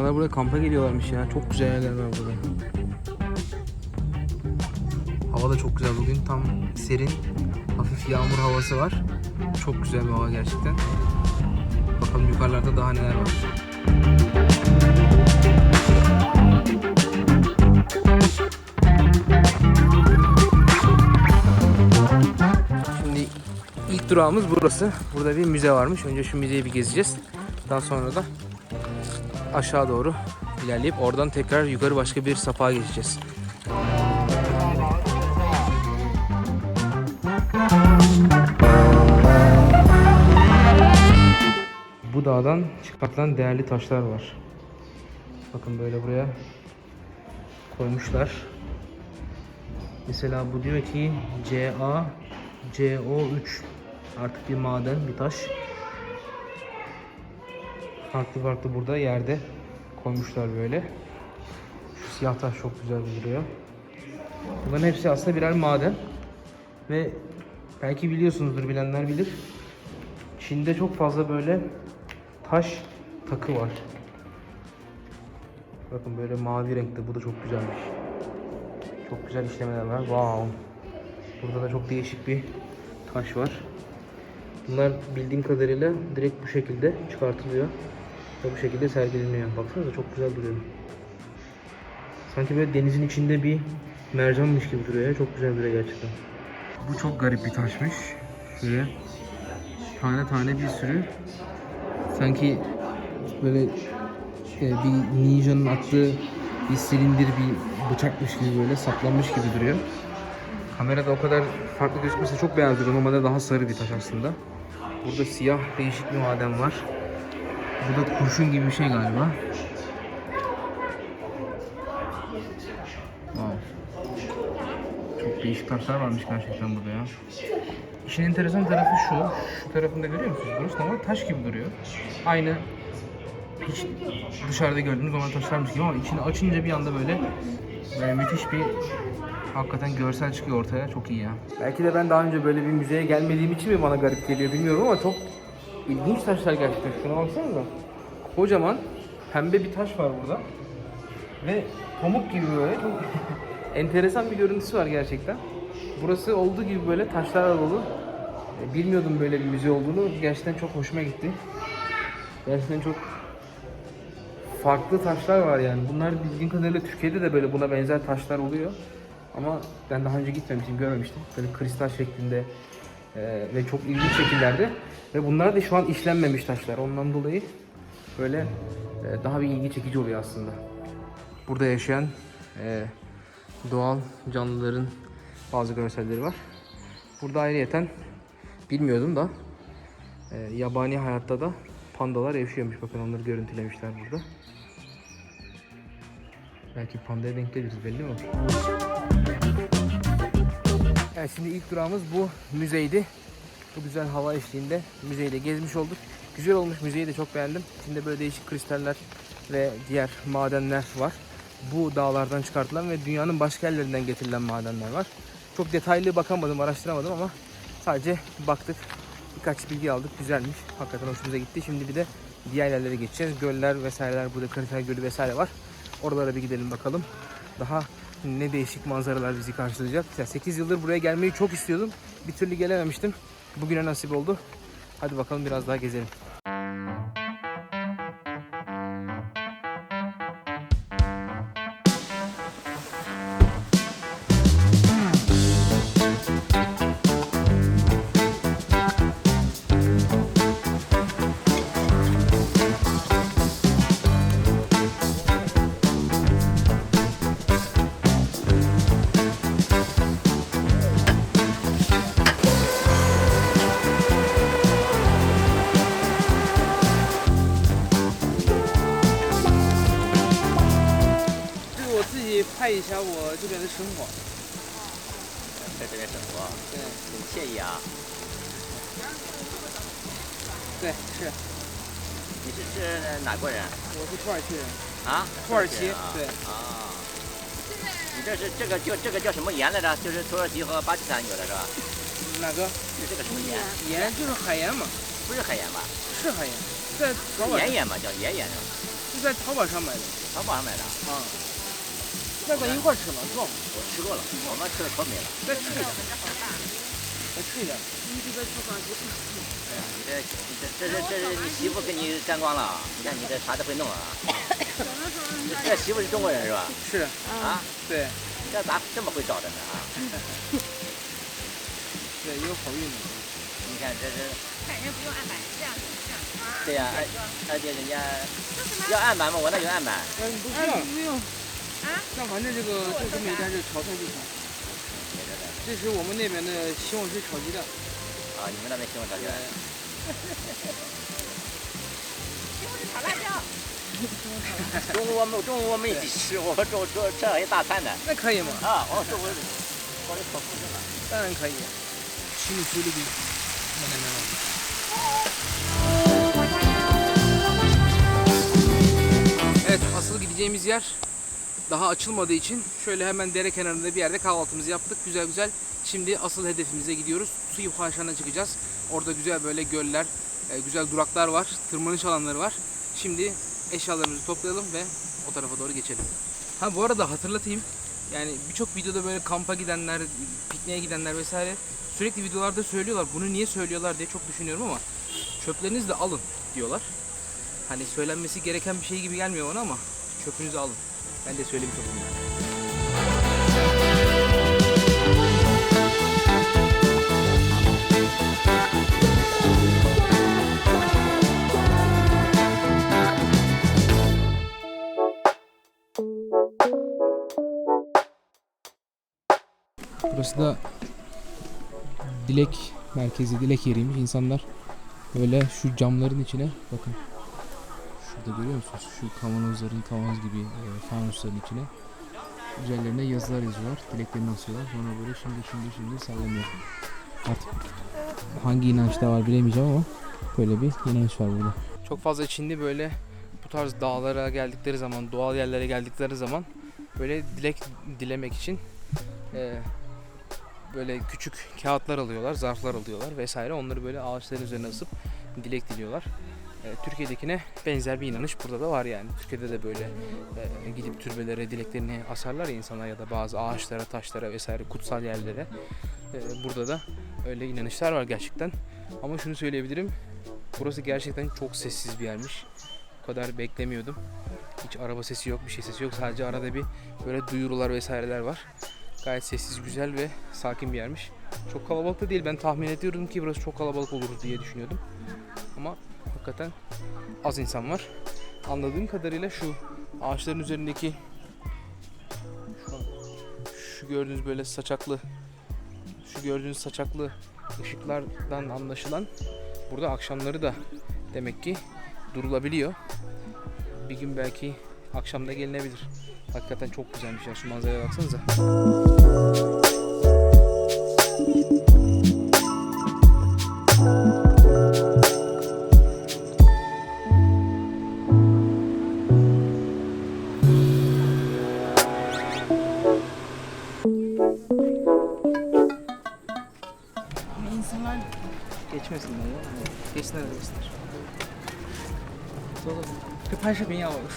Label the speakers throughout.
Speaker 1: İnsanlar buraya kampa geliyorlarmış ya. Çok güzel yerler var burada. Hava da çok güzel bugün. Tam serin, hafif yağmur havası var. Çok güzel bir hava gerçekten. Bakalım yukarılarda daha neler var. Şimdi ilk durağımız burası. Burada bir müze varmış. Önce şu müzeyi bir gezeceğiz. Daha sonra da aşağı doğru ilerleyip oradan tekrar yukarı başka bir sapağa geçeceğiz. Bu dağdan çıkartılan değerli taşlar var. Bakın böyle buraya koymuşlar. Mesela bu diyor ki Ca CO3 artık bir maden, bir taş. Farklı farklı burada yerde koymuşlar böyle. Şu siyah taş çok güzel duruyor. Bunların hepsi aslında birer maden. Ve belki biliyorsunuzdur bilenler bilir. Çin'de çok fazla böyle taş takı var. Bakın böyle mavi renkte bu da çok güzelmiş. Çok güzel işlemeler var. Wow. Burada da çok değişik bir taş var. Bunlar bildiğim kadarıyla direkt bu şekilde çıkartılıyor. Bu şekilde sergileniyor. Baksanıza çok güzel duruyor. Sanki böyle denizin içinde bir mercanmış gibi duruyor ya. Çok güzel duruyor gerçekten. Bu çok garip bir taşmış. Şöyle tane tane bir sürü sanki böyle e, bir ninjanın attığı bir silindir bir bıçakmış gibi böyle saplanmış gibi duruyor. Kamerada o kadar farklı gözükmese çok beyaz duruyor. Normalde daha sarı bir taş aslında. Burada siyah değişik bir maden var. Bu da kurşun gibi bir şey galiba. Wow. Çok değişik taşlar varmış gerçekten burada ya. İşin enteresan tarafı şu. Şu tarafında görüyor musunuz? Burası normal taş gibi duruyor. Aynı hiç dışarıda gördüğümüz normal taşlarmış gibi ama içini açınca bir anda böyle böyle müthiş bir hakikaten görsel çıkıyor ortaya. Çok iyi ya. Belki de ben daha önce böyle bir müzeye gelmediğim için mi bana garip geliyor bilmiyorum ama çok ilginç taşlar gerçekten. Şuna baksanıza. Kocaman pembe bir taş var burada. Ve pamuk gibi böyle çok enteresan bir görüntüsü var gerçekten. Burası olduğu gibi böyle taşlarla dolu. E, Bilmiyordum böyle bir müze olduğunu. Gerçekten çok hoşuma gitti. Gerçekten çok farklı taşlar var yani. Bunlar bildiğim kadarıyla Türkiye'de de böyle buna benzer taşlar oluyor. Ama ben daha önce gitmemiştim, görmemiştim. Böyle kristal şeklinde e, ve çok ilginç şekillerde. Ve bunlar da şu an işlenmemiş taşlar. Ondan dolayı böyle e, daha bir ilgi çekici oluyor aslında. Burada yaşayan e, doğal canlıların bazı görselleri var. Burada ayrıyeten bilmiyordum da e, yabani hayatta da pandalar yaşıyormuş. Bakın onları görüntülemişler burada. Belki pandaya denk geliriz belli mi? Evet şimdi ilk durağımız bu müzeydi. Bu güzel hava eşliğinde müzeyi de gezmiş olduk. Güzel olmuş müzeyi de çok beğendim. İçinde böyle değişik kristaller ve diğer madenler var. Bu dağlardan çıkartılan ve dünyanın başka yerlerinden getirilen madenler var. Çok detaylı bakamadım, araştıramadım ama sadece baktık. Birkaç bilgi aldık. Güzelmiş. Hakikaten hoşumuza gitti. Şimdi bir de diğer yerlere geçeceğiz. Göller vesaireler burada Karifer Gölü vesaire var. Oralara bir gidelim bakalım. Daha ne değişik manzaralar bizi karşılayacak. Ya 8 yıldır buraya gelmeyi çok istiyordum. Bir türlü gelememiştim. Bugüne nasip oldu. Hadi bakalım biraz daha gezelim. Şimdi
Speaker 2: 在这边生活，
Speaker 1: 对
Speaker 2: 很惬意啊。
Speaker 1: 对，是，
Speaker 2: 你是是哪国人
Speaker 1: 我是土耳其人。
Speaker 2: 啊？
Speaker 1: 土耳其
Speaker 2: 啊
Speaker 1: 对
Speaker 2: 啊。你这是这个叫这个叫什么盐来着？就是土耳其和巴基斯坦有的是吧？
Speaker 1: 哪个？
Speaker 2: 是这个什么盐？
Speaker 1: 盐就是海盐嘛，
Speaker 2: 不是海盐吧？
Speaker 1: 是海盐，在
Speaker 2: 盐盐嘛，叫盐盐是吧？
Speaker 1: 是是在淘宝上买的
Speaker 2: 淘宝上买的，
Speaker 1: 啊。那咱一块吃吗？壮吗？
Speaker 2: 我吃过了，我们吃的可美了。
Speaker 1: 再吃一点，再吃一点。
Speaker 2: 哎呀，你这你这这这这你媳妇给你沾光了，你看你这啥都会弄啊。这媳妇是中国人是吧？
Speaker 1: 是，
Speaker 2: 啊，
Speaker 1: 对
Speaker 2: 这咋这么会找的呢啊？
Speaker 1: 对，有好运的。
Speaker 2: 你看这这，
Speaker 3: 看人不用案板，这样这样。
Speaker 2: 对呀、而而且人家要案板吗，我那有案板。
Speaker 1: 嗯，不需要，不用。啊？像反正这个这这么一单是炒菜就行。这是我们那边的西红柿炒鸡蛋。
Speaker 2: 啊，你们那边西红柿炒鸡蛋？
Speaker 3: 西红柿炒辣椒。
Speaker 2: 中午我们中午我们一起吃，我们中午中吃了一大餐的。
Speaker 1: 那可以吗？
Speaker 2: 啊，我中午我的可不是了。
Speaker 1: 当然可以。
Speaker 4: Şimdi şöyle bir menemen aldım.
Speaker 1: Evet asıl gideceğimiz yer daha açılmadığı için şöyle hemen dere kenarında bir yerde kahvaltımızı yaptık. Güzel güzel. Şimdi asıl hedefimize gidiyoruz. Su Yuhaşan'a çıkacağız. Orada güzel böyle göller, e, güzel duraklar var. Tırmanış alanları var. Şimdi eşyalarımızı toplayalım ve o tarafa doğru geçelim. Ha bu arada hatırlatayım. Yani birçok videoda böyle kampa gidenler, pikniğe gidenler vesaire sürekli videolarda söylüyorlar. Bunu niye söylüyorlar diye çok düşünüyorum ama çöplerinizi de alın diyorlar. Hani söylenmesi gereken bir şey gibi gelmiyor bana ama çöpünüzü alın. Ben de söylemiş olayım. Burası da dilek merkezi, dilek yeriymiş. İnsanlar böyle şu camların içine bakın. Şurada görüyor musunuz? Şu kavanozların kavanoz gibi e, fanusların içine üzerlerine yazılar yazıyorlar. Dileklerini asıyorlar. Sonra böyle şimdi şimdi şimdi sallanıyor. Artık hangi inançta var bilemeyeceğim ama böyle bir inanç var burada. Çok fazla Çinli böyle bu tarz dağlara geldikleri zaman, doğal yerlere geldikleri zaman böyle dilek dilemek için e, böyle küçük kağıtlar alıyorlar, zarflar alıyorlar vesaire. Onları böyle ağaçların üzerine asıp dilek diliyorlar. E, Türkiye'dekine benzer bir inanış burada da var yani. Türkiye'de de böyle e, gidip türbelere dileklerini asarlar ya insanlar ya da bazı ağaçlara, taşlara vesaire kutsal yerlere. E, burada da öyle inanışlar var gerçekten. Ama şunu söyleyebilirim. Burası gerçekten çok sessiz bir yermiş. Bu kadar beklemiyordum. Hiç araba sesi yok, bir şey sesi yok. Sadece arada bir böyle duyurular vesaireler var. Gayet sessiz, güzel ve sakin bir yermiş. Çok kalabalık da değil. Ben tahmin ediyordum ki burası çok kalabalık olur diye düşünüyordum. Ama hakikaten az insan var. Anladığım kadarıyla şu ağaçların üzerindeki şu, şu gördüğünüz böyle saçaklı şu gördüğünüz saçaklı ışıklardan anlaşılan burada akşamları da demek ki durulabiliyor. Bir gün belki akşamda gelinebilir. Hakikaten çok güzelmiş ya şu manzaraya baksanıza.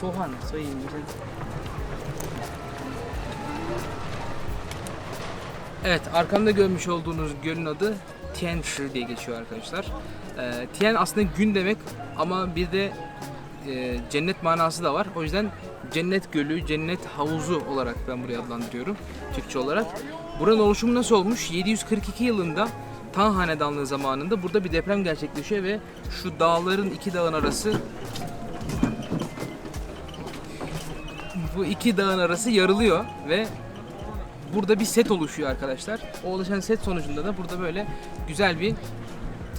Speaker 1: 说话呢，所以你先。Evet, arkamda görmüş olduğunuz gölün adı Tianchi diye geçiyor arkadaşlar. Ee, Tian aslında gün demek ama bir de e, cennet manası da var. O yüzden cennet gölü, cennet havuzu olarak ben burayı adlandırıyorum Türkçe olarak. Buranın oluşumu nasıl olmuş? 742 yılında Tang Hanedanlığı zamanında burada bir deprem gerçekleşiyor ve şu dağların iki dağın arası bu iki dağın arası yarılıyor ve burada bir set oluşuyor arkadaşlar. O oluşan set sonucunda da burada böyle güzel bir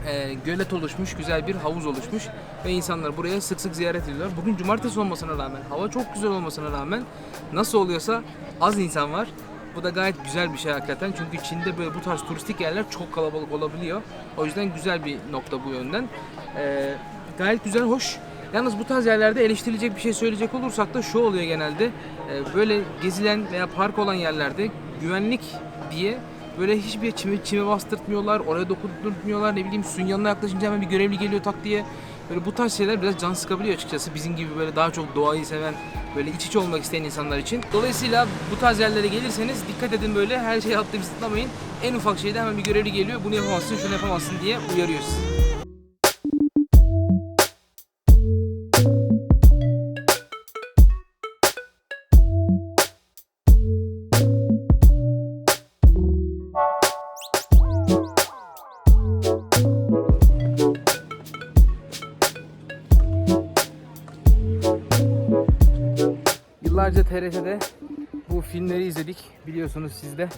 Speaker 1: e, gölet oluşmuş, güzel bir havuz oluşmuş ve insanlar buraya sık sık ziyaret ediyorlar. Bugün cumartesi olmasına rağmen, hava çok güzel olmasına rağmen nasıl oluyorsa az insan var. Bu da gayet güzel bir şey hakikaten. Çünkü Çin'de böyle bu tarz turistik yerler çok kalabalık olabiliyor. O yüzden güzel bir nokta bu yönden. E, gayet güzel, hoş. Yalnız bu tarz yerlerde eleştirilecek bir şey söyleyecek olursak da şu oluyor genelde. e, Böyle gezilen veya park olan yerlerde güvenlik diye böyle hiçbir çime, çime bastırtmıyorlar, oraya dokundurtmuyorlar, ne bileyim suyun yanına yaklaşınca hemen bir görevli geliyor tak diye Böyle bu tarz şeyler biraz can sıkabiliyor açıkçası. Bizim gibi böyle daha çok doğayı seven, böyle iç içe olmak isteyen insanlar için. Dolayısıyla bu tarz yerlere gelirseniz dikkat edin böyle her şeyi atlayıp zıplamayın. En ufak şeyde hemen bir görevli geliyor. Bunu yapamazsın, şunu yapamazsın diye uyarıyor sizi. TRT'de bu filmleri izledik. Biliyorsunuz siz de.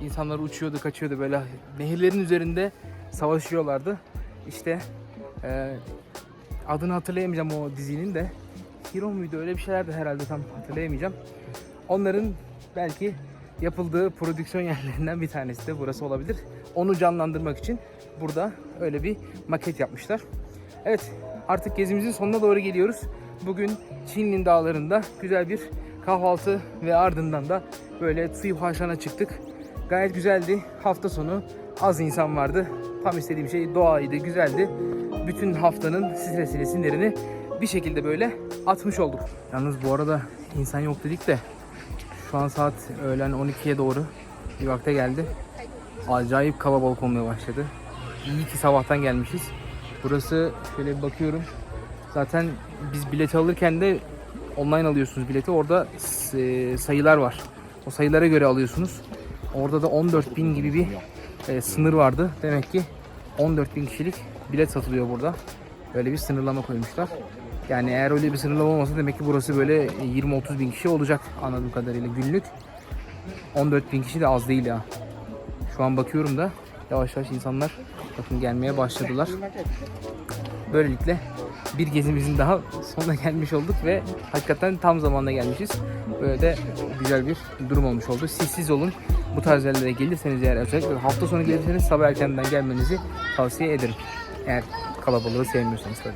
Speaker 1: İnsanlar uçuyordu, kaçıyordu böyle nehirlerin üzerinde savaşıyorlardı. İşte e, adını hatırlayamayacağım o dizinin de. Hero muydu öyle bir şeylerdi herhalde tam hatırlayamayacağım. Onların belki yapıldığı prodüksiyon yerlerinden bir tanesi de burası olabilir. Onu canlandırmak için burada öyle bir maket yapmışlar. Evet artık gezimizin sonuna doğru geliyoruz. Bugün Çinlin dağlarında güzel bir kahvaltı ve ardından da böyle Tsuyuhashan'a çıktık. Gayet güzeldi. Hafta sonu az insan vardı. Tam istediğim şey doğaydı, güzeldi. Bütün haftanın stresini, sinirini bir şekilde böyle atmış olduk. Yalnız bu arada insan yok dedik de şu an saat öğlen 12'ye doğru bir vakte geldi. Acayip kalabalık olmaya başladı. İyi ki sabahtan gelmişiz. Burası şöyle bir bakıyorum. Zaten biz bileti alırken de online alıyorsunuz bileti. Orada s- sayılar var. O sayılara göre alıyorsunuz. Orada da 14 bin gibi bir e, sınır vardı. Demek ki 14 bin kişilik bilet satılıyor burada. Böyle bir sınırlama koymuşlar. Yani eğer öyle bir sınırlama olmasa demek ki burası böyle 20-30 bin kişi olacak anladığım kadarıyla günlük. 14 bin kişi de az değil ya. Şu an bakıyorum da yavaş yavaş insanlar bakın gelmeye başladılar. Böylelikle bir gezimizin daha sonuna gelmiş olduk ve hakikaten tam zamanda gelmişiz. Böyle de güzel bir durum olmuş oldu. Siz siz olun. Bu tarz yerlere gelirseniz eğer özellikle hafta sonu gelirseniz sabah erkenden gelmenizi tavsiye ederim. Eğer kalabalığı sevmiyorsanız tabii.